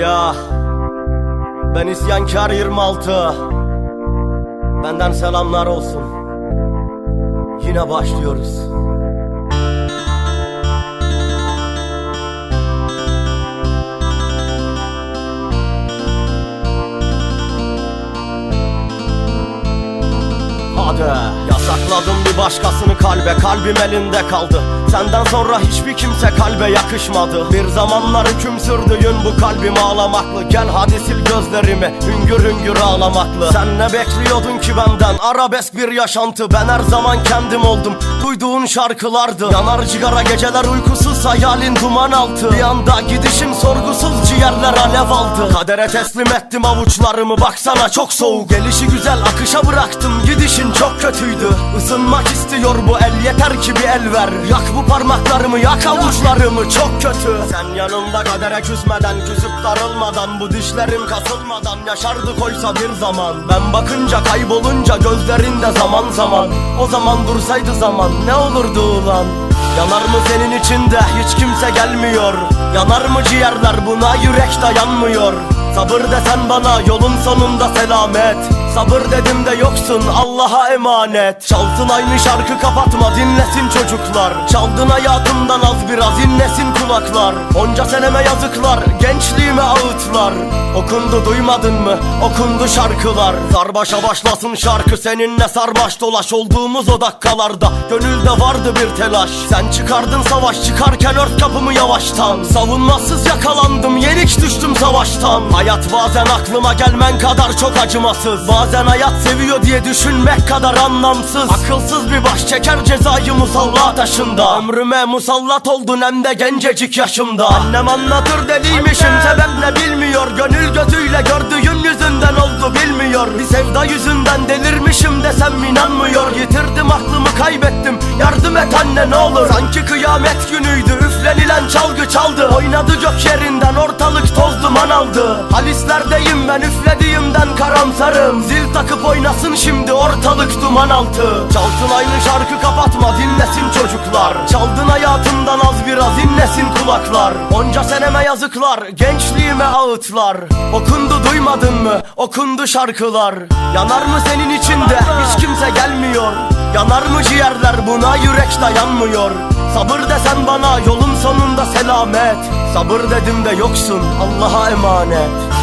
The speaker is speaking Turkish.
Ya ben isyankar 26 Benden selamlar olsun. Yine başlıyoruz. Hadi Yasakladım başkasını kalbe Kalbim elinde kaldı. Senden sonra hiçbir kimse kalbe yakışmadı. Bir zamanlar hüküm sürdüğün bu kalbim ağlamaklı. Gel hadi sil gözlerimi hüngür hüngür ağlamaklı. Sen ne bekliyordun ki benden? Arabesk bir yaşantı. Ben her zaman kendim oldum. Duyduğun şarkılardı. Yanar cigara geceler uykusuz hayalin duman altı. Bir anda gidişin sorgusuz ciğerler alev aldı. Kadere teslim ettim avuçlarımı. Baksana çok soğuk. Gelişi güzel akışa bıraktım. Gidişin çok kötüydü. Isınmak istiyor bu el yeter ki bir el ver. Yak bu parmaklarımı yak avuçlarımı çok kötü. Sen yanımda kadere küsmeden küsüp darılmadan Bu dişlerim kasılmadan yaşardık oysa bir zaman. Ben bakınca kaybolunca gözlerinde zaman zaman. O zaman dursaydı zaman ne olurdu ulan? Yanar mı senin içinde? Hiç kimse gelmiyor. Yanar mı ciğerler? Buna yürek dayanmıyor. Sabır desen bana yolun sonunda selamet Sabır dedim de yoksun Allah'a emanet. Çalsın aynı şarkı kapatma dinlesin çocuklar. Çaldın hayatımdan az biraz inlesin kulaklar. Onca seneme yazıklar gençliğime ağıtlar. Okundu duymadın mı? Okundu şarkılar. Sarbaşa başlasın şarkı seninle sarmaş dolaş. Olduğumuz o dakikalarda gönülde vardı bir telaş. Sen çıkardın savaş çıkarken ört kapımı yavaştan. Savunmasız yakalandım yenik düştüm savaştan. Hayat bazen aklıma gelmen kadar çok acımasız Bazen hayat seviyor diye düşünmek kadar anlamsız. Akılsız bir baş çeker cezayı musalla taşında. Ömrüme musallat oldun hem de gencecik yaşımda. Annem anlatır deliymişim sebep ne bilmiyor. Gönül gözüyle gördüğün yüzünden oldu bilmiyor. Bir sevda yüzünden delirmişim desem inanmıyor. Yitirdim aklımı kaybettim. Yardım et anne ne olur. Sanki kıyamet günüydü üflenilen çalgı çaldı. Oynadı gök yerinden ortalık toz duman aldı oynasın şimdi ortalık duman altı. Çalsın aynı şarkı kapatma dinlesin çocuklar. Çaldın hayatımdan az biraz inlesin kulaklar. Onca seneme yazıklar gençliğime ağıtlar. Okundu duymadın mı? Okundu şarkılar. Yanar mı senin içinde? Hiç kimse gelmiyor. Yanar mı ciğerler? Buna yürek dayanmıyor. Sabır desen bana yolun sonunda selamet. Sabır dedim de yoksun Allah'a emanet